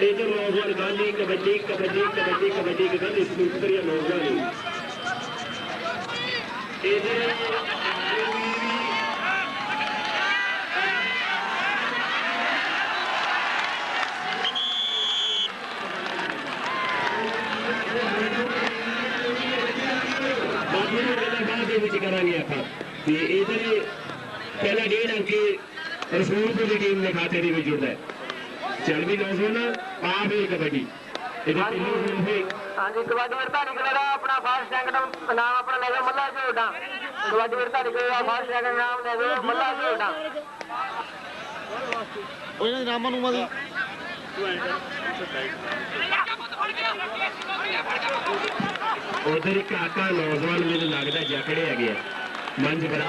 ਇਧਰ ਨੌਜਵਾਨ ਗਾਂਧੀ ਕਬੱਡੀ ਕਬੱਡੀ ਕਬੱਡੀ ਕਬੱਡੀ ਗਾਂਧੀ ਸਕੂਲ ਕਰੀਆ ਨੌਜਵਾਨ ਇਧਰ ਬਾਕੀ ਨੂੰ ਗੱਲਾਂ ਟੀਮ ਦੇ ਖਾਤੇ ਦੇ ਵਿੱਚ ਜੁੜਦਾ ਹੈ। ਚੱਲ ਵੀ ਨੌਜਵਾਨ ਆ ਫੇਰ ਕਬੱਡੀ। ਇਹਦੇ ਤਿੰਨੋਂ ਹੁਣ ਫੇ ਹਾਂਜੀ ਕਬੱਡੀ ਆਪਣਾ ਫਾਸਟ ਸੈਕਿੰਡ ਨਾਮ ਆਪਣਾ ਲੈ ਗਿਆ ਮੱਲਾ ਝੋਟਾ ਕਬੱਡੀ ਵਰਤਾਰੀ ਕਲੜਾ ਫਾਸਟ ਸੈਕਿੰਡ ਨਾਮ ਲੈ ਗਿਆ ਮੱਲਾ ਝੋਟਾ ਉਹ ਇਹਨਾਂ ਦੇ ਨਾਮਾਂ ਨੂੰ ਮਦੀ ਉਧਰ ਇੱਕ ਕਾਕਾ ਨੌਜਵਾਨ ਮੈਨੂੰ ਲੱਗਦਾ ਜਕੜੇ ਹੈਗੇ ਆ। ਮੰਜ ਬਰਾ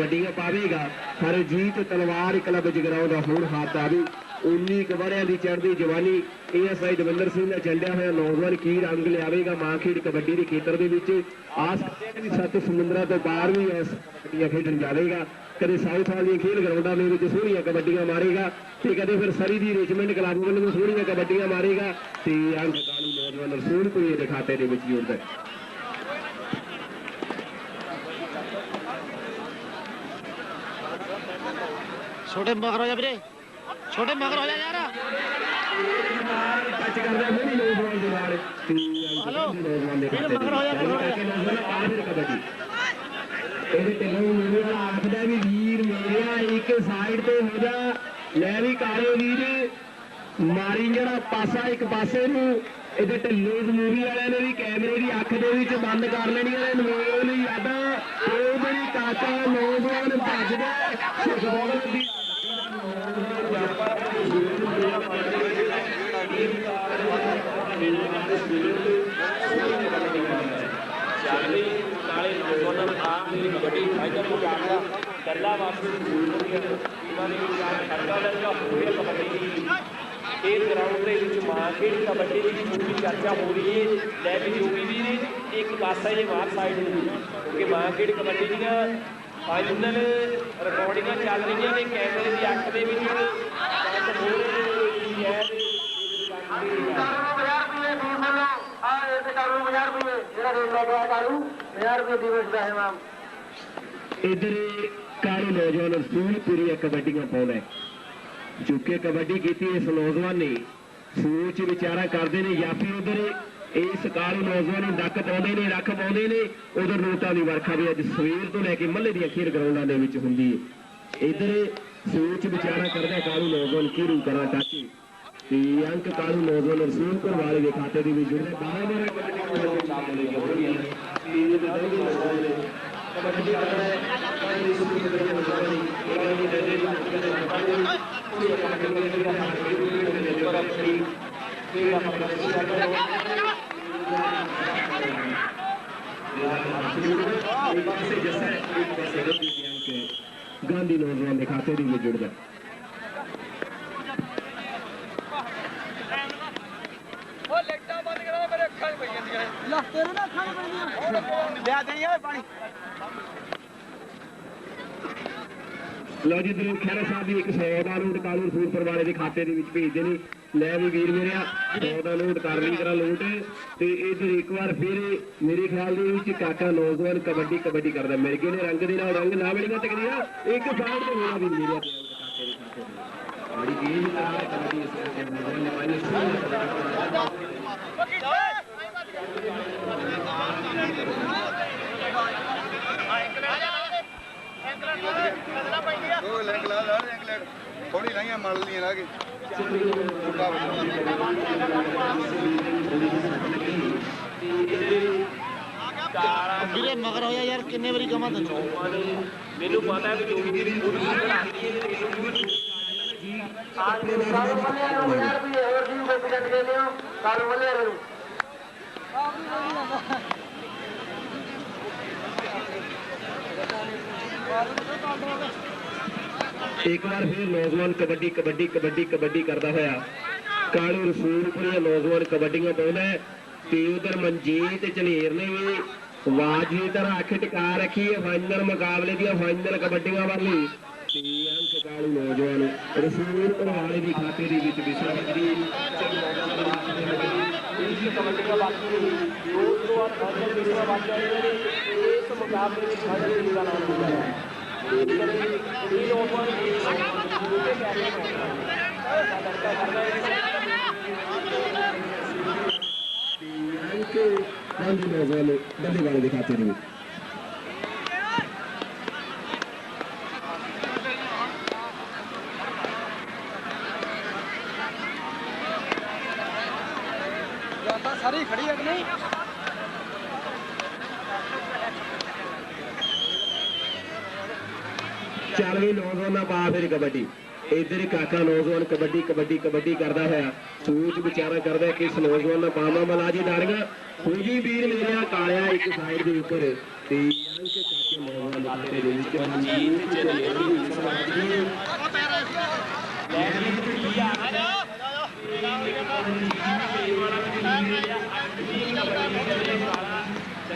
ਕਬੱਡੀਆਂ ਪਾਵੇਗਾ, ਪਰ ਤਲਵਾਰ ਕਲੱਬ ਜਗਰਾਉਂ ਦਾ ਹੁਣ ਹੱਥ ਆਵੇ 19 ਕਵੜਿਆਂ ਦੀ ਚੜ੍ਹਦੀ ਜਵਾਨੀ, ਏਐਸਆਈ ਦਵਿੰਦਰ ਸਿੰਘ ਦਾ ਚੱਲਿਆ ਹੋਇਆ ਨੌਜਵਾਨ ਕੀ ਰੰਗ ਲਿਆਵੇਗਾ ਮਾਂ ਖੇਡ ਕਬੱਡੀ ਦੇ ਖੇਤਰ ਦੇ ਵਿੱਚ। ਆਸ ਵੀ ਸੱਤ ਸਮੁੰਦਰਾਂ ਤੋਂ ਬਾਹਰ ਵੀ ਇਸ ਕਬੱਡੀਆਂ ਖੇਡਣ ਜਾਵੇਗਾ। ਕਦੇ ਸਾਊਥ ਵਾਲੀਆਂ ਖੇਡ ਗਰਾਊਂਡਾਂ ਦੇ ਵਿੱਚ ਸੋਹਣੀਆਂ ਕਬੱਡੀਆਂ ਮਾਰੇਗਾ ਤੇ ਕਦੇ ਫਿਰ ਸਰੀ ਦੀ ਰਿਚਮੈਂਟ ਕਲੱਬ ਵੱਲੋਂ ਸੋਹਣੀਆਂ ਕਬੱਡੀਆਂ ਮਾਰੇਗਾ। ਤੇ ਅੰਗ ਕਾਲੂ ਨੌਜਵਾਨ ਕੋਈ ਦੇ ਖਾਤੇ ਦੇ ਵਿੱਚ ਜੁੜਦਾ ਛੋਟੇ ਮਗਰ ਹੋ ਜਾ ਵੀਰੇ। ਛੋਟੇ ਮਗਰ ਹੋ ਜਾ ਯਾਰ। ਟੱਚ ਕਰਦਾ ਉਹ ਵੀ ਨੌਜਵਾਨ ਦੇ ਨਾਲ ਹਲੋ ਨੌਜਵਾਨ ਮਗਰ ਹੋ ਜਾ। ਇਹਦੇ ਤੈਨੂੰ ਮੇਰੇ ਨਾਲ ਆਖਦਾ ਵੀ ਵੀਰ ਮੇਰਿਆ, ਇੱਕ ਸਾਈਡ ਤੇ ਹੋ ਜਾ। ਲੈ ਵੀ ਕਾਲੇ ਵੀਰ। ਮਾਰੀ ਜਿਹੜਾ ਪਾਸਾ ਇੱਕ ਪਾਸੇ ਨੂੰ, ਇਹਦੇ ਢਿੱਲੋਂ ਮੂਵੀ ਵਾਲਿਆਂ ਨੇ ਵੀ ਕੈਮਰੇ ਦੀ ਅੱਖ ਦੇ ਵਿੱਚ ਬੰਦ ਕਰ ਲੈਣੀ ਹੈ ਨੋਲ ਲਈ ਆਦਾ ਉਹ ਜਿਹੜੀ ਕਾਕਾ ਨੌਜਵਾਨ ਭੱਜਦਾ। ਸੁਖਬੋਲ ਦੀ ਚਾਲੀ ਨਾਲੇ ਨੌਜਵਾਨਾਂ ਨੂੰ ਆਮ ਦੀ ਕਬੱਡੀ ਫਾਈਨਲ ਨੂੰ ਗੱਲਾਂ ਵਾਸਤੇ ਜ਼ਰੂਰ ਦੀਆਂ ਟੀਮਾਂ ਦੇ ਵਿੱਚ ਆ ਖੜਕਾ ਲੱਗਾ ਹੋਇਆ ਕਬੱਡੀ ਦੀ ਇਹ ਗਰਾਊਂਡ ਦੇ ਵਿੱਚ ਮਾਂ ਕਬੱਡੀ ਦੀ ਪੂਰੀ ਚਰਚਾ ਹੋ ਰਹੀ ਹੈ ਲੈ ਵੀ ਜੋਗੀ ਵੀ ਨੇ ਇੱਕ ਪਾਸਾ ਇਹ ਬਾਹਰ ਸਾਈਡ ਨੂੰ। ਕਿਉਂਕਿ ਮਾਂ ਖੇਡ ਕਬੱਡੀ ਦੀਆਂ ਫਾਈਨਲ ਰਿਕਾਰਡਿੰਗਾਂ ਚੱਲ ਰਹੀਆਂ ਨੇ, ਕੈਮਰੇ ਦੀ ਅੱਖ ਦੇ ਵਿੱਚ। ਹੋ ਰਹੀ ਹੈ ਕਾਰੂ 50 ਰੁਪਏ ਫੀਸ ਵੱਲੋਂ ਆ ਇਹ 50 ਰੁਪਏ, ਜਿਹੜਾ ਰੇਟ ਲੈ ਕੇ ਆਇਆ ਕਾਰੂ 50 ਰੁਪਏ ਦਿਵਸ ਦਾ ਹੈ ਨਾਮ ਇਧਰ ਕਾਲੇ ਨੌਜਵਾਨ ਰਸੂਲ, ਪੂਰੀ ਕਬੱਡੀਆਂ ਪਾਉਂਦਾ ਚੁੱਕੇ ਕਬੱਡੀ ਕੀਤੀ ਇਸ ਨੌਜਵਾਨ ਨੇ, ਸੋਚ ਵਿਚਾਰਾ ਕਰਦੇ ਨੇ, ਜਾਂ ਫਿਰ ਉਧਰ ਇਸ ਕਾਲੇ ਨੌਜਵਾਨ ਨੂੰ ਡੱਕ ਪਾਉਂਦੇ ਨੇ, ਰੱਖ ਪਾਉਂਦੇ ਨੇ, ਉਧਰ ਨੋਟਾਂ ਦੀ ਵਰਖਾ ਵੀ ਅੱਜ ਸਵੇਰ ਤੋਂ ਲੈ ਕੇ ਮੱਲੇ ਦੀਆਂ ਖੇਡ ਗਰਾਊਂਡਾਂ ਦੇ ਵਿੱਚ ਹੁੰਦੀ ਹੈ। ਇਧਰ ਸੋਚ ਵਿਚਾਰਾ ਕਰਦਾ ਕਾਲੂ ਨੌਜਵਾਨ, ਕਿਹਨੂੰ ਕਰਾਂ अंक कानून मौजूद रसूल पर वाले के खाते गांधी नौजवान दिखाते खाते जुड़ बि ਲਓ ਜੀ ਦਰੂਦ ਖੈਰਾ ਸਾਹਿਬ ਦੀ ਇੱਕ 100 ਦਾ ਨੋਟ ਕਾਲੂ ਰਸੂਲਪੁਰ ਵਾਲੇ ਦੇ ਖਾਤੇ ਦੇ ਵਿੱਚ ਭੇਜਦੇ ਨੇ ਲੈ ਵੀ ਵੀਰ ਮੇਰਿਆ 100 ਦਾ ਨੋਟ ਕਰ ਲਈ ਕਰਾ ਲੋਟ ਤੇ ਇਧਰ ਇੱਕ ਵਾਰ ਫਿਰ ਮੇਰੇ ਖਿਆਲ ਦੇ ਵਿੱਚ ਕਾਕਾ ਨੌਜਵਾਨ ਕਬੱਡੀ ਕਬੱਡੀ ਕਰਦਾ। ਮਿਰਗੇ ਨੇ ਰੰਗ ਦੇ ਨਾਲ ਰੰਗ ਨਾ ਮਿਲੀਆਂ ਤਕਰੀਆ ਇੱਕ ਸਾਈਡ ਤੇ ਹੋਣਾ ਵੀ ਮੇਰਿਆ ਤੇ ਕਾਕੇ ਦੇ ਖਾਤੇ ਦੇ ਬੜੀ ਤਰ੍ਹਾਂ ਨਾਲ ਕਬੱਡੀ ਇਸ ਕਰਕੇ ਨੌਜਵਾਨ ਨੇ ਪਾਈ ਸੀ ਉਹ ਲੈਂਕ ਲਾ ਲਾ ਲੈਂਕ ਲੈਂਕ ਥੋੜੀ ਲਾਈਆਂ ਮਲ ਲੀਆਂ ਲਾ ਕੇ। ਵੀਰੇ ਮਗਰ ਹੋਇਆ ਯਾਰ ਕਿੰਨੇ ਵਾਰੀ ਕਮਾ ਤੈਨੂੰ ਮੈਨੂੰ ਪਤਾ ਹੈ ਕਿ ਜੋਗੀ ਦੀ ਪੂਰੀ ਖੜਾਈ ਹੈ ਹਾਂਜੀ ਕਾਲੂ ਮੱਲੇ ਨੂੰ 1000 ਰੁਪਏ ਹੋਰ ਜੀ ਕੋਈ ਪਿੰਡ ਦੇ ਦਿਓ ਕਾਲੂ ਮੱਲੇ ਨੂੰ। ਇੱਕ ਵਾਰ ਫਿਰ ਨੌਜਵਾਨ ਕਬੱਡੀ ਕਬੱਡੀ ਕਬੱਡੀ ਕਬੱਡੀ ਕਰਦਾ ਹੋਇਆ ਕਾਲੂ ਰਸੂਲਪੁਰੀਆ ਨੌਜਵਾਨ ਕਬੱਡੀਆਂ ਪਾਉਂਦਾ ਤੇ ਉਧਰ ਮਨਜੀਤ ਝਨੇਰ ਨੇ ਵੀ ਆਵਾਜ਼ ਦੀ ਤਰ੍ਹਾਂ ਅੱਖ ਟਿਕਾ ਰੱਖੀ ਹੈ ਫਾਈਨਲ ਮੁਕਾਬਲੇ ਦੀਆਂ ਫਾਈਨਲ ਕਬੱਡੀਆਂ ਵਾਲੀ ਤੇ ਅੰਕ ਕਾਲੂ ਨੌਜਵਾਨ ਰਸੂਲਪੁਰ ਵਾਲੇ ਦੀ ਖਾਤੇ ਦੇ ਵਿੱਚ ਵਿਸਾ ਵੱਜਦੀ ਕਬੱਡੀਆਂ ਬਾਕੀ ਦੋ ਤੋਂ ਬਾਅਦ ਫਾਈਨਲ ਵਿਸ਼ਵਾ ਬਾਕੀ ਨੇ ਇਸ ਮੁਕਾਬਲੇ ਵਿੱਚ ਫਾਈਨਲ ਦੀ ਗੱਲ ਆਉਂਦੀ ਹੈ ਇਹ ਨੌਜਵਾਨ ਦੂਜੇ ਕੈਪਟਨ ਅੰਕ ਕਾਲੂ ਨੌਜਵਾਨ ਡੱਲੇ ਵਾਲੇ ਦੀ ਖਾਤੇ ਦੇ ਵਿੱਚ ਸਾਰੀ ਖੜੀ ਹੈ ਕਿ ਨਹੀਂ? ਚੱਲ ਵੀ ਨੌਜਵਾਨਾਂ ਪਾ ਫਿਰ ਕਬੱਡੀ। ਇੱਧਰ ਹੀ ਕਾਕਾ ਨੌਜਵਾਨ ਕਬੱਡੀ ਕਬੱਡੀ ਕਬੱਡੀ ਕਰਦਾ ਹੋਇਆ। ਸੋਚ ਵਿਚਾਰਾ ਕਰਦਾ ਕਿ ਇਸ ਨੌਜਵਾਨ ਦਾ ਪਾਵਾਂ ਮਲਾ ਜੀ ਡਾਰੀਆਂ ਫੌਜੀ ਵੀਰ ਮੇਰਿਆ ਕਾਲਿਆ ਇੱਕ ਸਾਈਡ ਦੇ ਉੱਪਰ। ਤੇ ਅੰਕ ਕਾਕੇ ਨੌਜਵਾਨ ਦੇ ਵਿੱਚ ਮਨਜੀਤ ਝਨੇਰ ਓਏ ਟਾਈਮ ਵਾਲੇ ਕੇ ਬੈਠੋ ਟਾਈਮ ਵਾਲੇ ਦੇ ਮੁੜਿਆ ਗਿਆ ਯਾਰ ਕੱਲ ਮੁੜਿਆ ਗਿਆ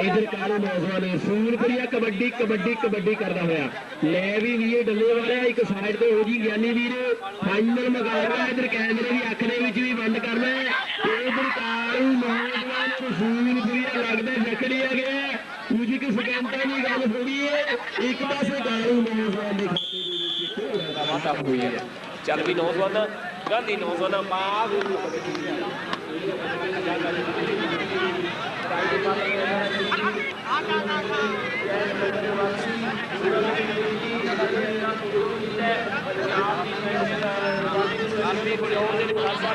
ਇਧਰ ਕਾਲੇ ਨੌਜਵਾਨ ਸੂਰਪੁਰੀਆ ਕਬੱਡੀ ਕਬੱਡੀ ਕਬੱਡੀ ਕਰਦਾ ਹੋਇਆ। ਲੈ ਵੀ ਵੀਏ ਡੱਲੇ ਵਾਲਿਆ ਇੱਕ ਸਾਈਡ ਤੇ ਹੋ ਜੀ ਗਿਆਨੀ ਵੀਰ। ਫਾਈਨਲ ਮੁਕਾਬਲਾ ਇਧਰ ਕੈਮਰੇ ਦੀ ਅੱਖ ਦੇ ਵਿੱਚ ਵੀ ਬੰਦ ਕਰਨਾ ਹੈ ਤੇ ਇਧਰ ਕਾਲੂ ਨੌਜਵਾਨ ਸੂਰਪੁਰੀਆ ਲੱਗਦਾ ਜਕੜੀ ਆ ਗਿਆ ਕੁਝ ਕਿ ਸਕਿੰਟਾਂ ਦੀ ਗੱਲ ਥੋੜੀ ਹੈ ਇੱਕ ਪਾਸੇ ਕਾਲੂ ਨੌਜਵਾਨ ਦੇ ਖਾਤੇ ਦੇ ਵਿੱਚ ਇੱਕ ਵਾਧਾ ਹੋਈ ਹੈ ਚੱਲ ਵੀ ਨੌਜਵਾਨ ਗਾਂਧੀ ਨੌਜਵਾਨ ਪਾ ਵੀ ਆਪਣੇ ਕੋਲ ਆਉਣ ਦੇ ਖਾਸਾ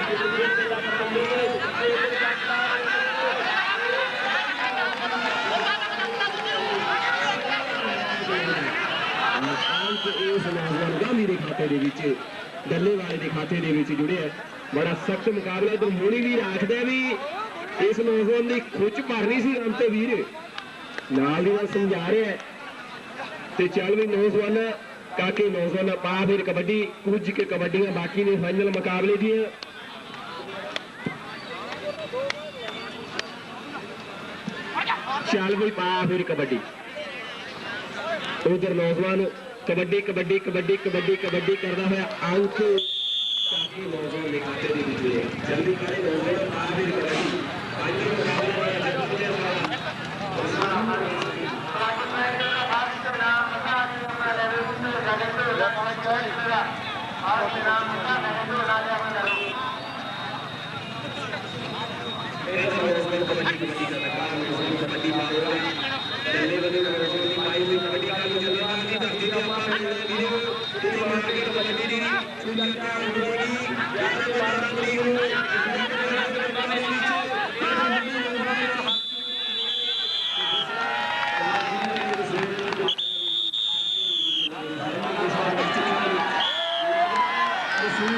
ਅੰਕ ਇਸ ਨੌਜਵਾਨ ਗਾਂਧੀ ਦੇ ਵਿੱਚ, ਡੱਲੇ ਦੇ ਖਾਤੇ ਦੇ ਵਿੱਚ ਜੁੜਿਆ ਬੜਾ ਸਖਤ ਮੁਕਾਬਲਾ ਤੇ ਮੋਣੀ ਵੀਰ ਆਖਦਾ ਵੀ ਇਸ ਨੌਜਵਾਨ ਦੀ ਖੁੱਚ ਭਰਨੀ ਸੀ ਅੰਤ ਵੀਰ। ਨਾਲ ਦੀ ਨਾਲ ਸਮਝਾ ਰਿਹਾ ਤੇ ਚੱਲ ਵੀ ਨੌਜਵਾਨ, ਕਾਕੇ ਨੌਜਵਾਨ ਪਾ ਫਿਰ ਕਬੱਡੀ, ਕੁਝ ਕੇ ਕਬੱਡੀਆਂ ਬਾਕੀ ਨੇ ਫਾਈਨਲ ਮੁਕਾਬਲੇ ਦੀਆਂ। ਚੱਲ ਵੀ ਪਾ ਫਿਰ ਕਬੱਡੀ। ਉਧਰ ਨੌਜਵਾਨ ਕਬੱਡੀ ਕਬੱਡੀ ਕਬੱਡੀ ਕਬੱਡੀ ਕਬੱਡੀ ਕਰਦਾ ਹੋਇਆ ਆਊਟ ਕਾਫੀ ਨੌਜਵਾਨ ਦੇ ਖਾਤੇ ਦੇ ਵਿੱਚ ਹੋਇਆ ਜਲਦੀ ਕਰੇ ਨੌਜਵਾਨ ਆ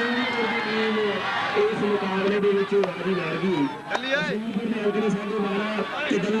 ਵੀ ਕਬੱਡੀ ਇਸ ਮੁਕਾਬਲੇ ਦੇ ਵਿੱਚ ਆਦੀ ਲੱਗ ਗਈ ਚੱਲੀ ਓਏ ਅਗਲੇ ਸਾਡੇ ਮਾਰਾ ਤੇ ਦਲ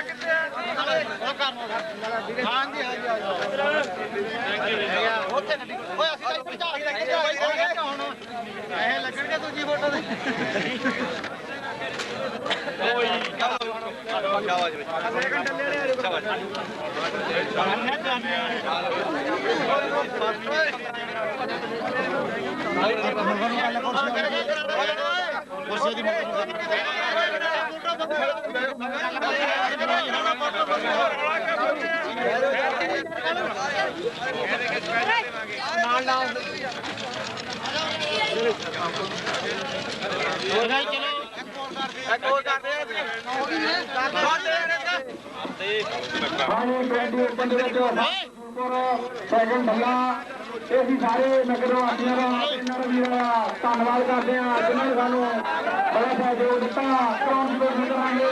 ਹਾਂਜੀ ਹਾਂਜੀ ਉੱਥੇ ਗੱਡੀ ਓਏ ਅਸੀਂ ਤਾਂ ਇੱਥੇ ਝਾਕ ਦੇ ਕਿੱਥੇ ਹੁਣ ਇਹ ਲੱਗਣਗੇ ਦੂਜੀ ਫੋਟੋ ਦੇ ਕੁਰਸੀ ਦੀ ਹੋਰ ਗਾਈ ਚਲੋ ਇੱਕ ਹੋਰ ਕਰਦੇ ਆ ਹਾਂਜੀ ਟ੍ਰੈਂਡੀ ਓਪਨ ਦੇ ਵਿੱਚ ਸੈਕਿੰਡ ਭੱਲਾ ਇਹ ਅਸੀਂ ਸਾਰੇ ਨਗਰ ਵਾਸੀਆਂ ਦਾ ਇਹਨਾਂ ਵੀਰਾਂ ਦਾ ਧੰਨਵਾਦ ਕਰਦੇ ਹਾਂ। ਜਿਨ੍ਹਾਂ ਨੇ ਸਾਨੂੰ ਬੜਾ ਸਹਿਯੋਗ ਦਿੱਤਾ। ਕਰਾਉਣ ਦੀ ਕੋਸ਼ਿਸ਼ ਕਰਾਂਗੇ।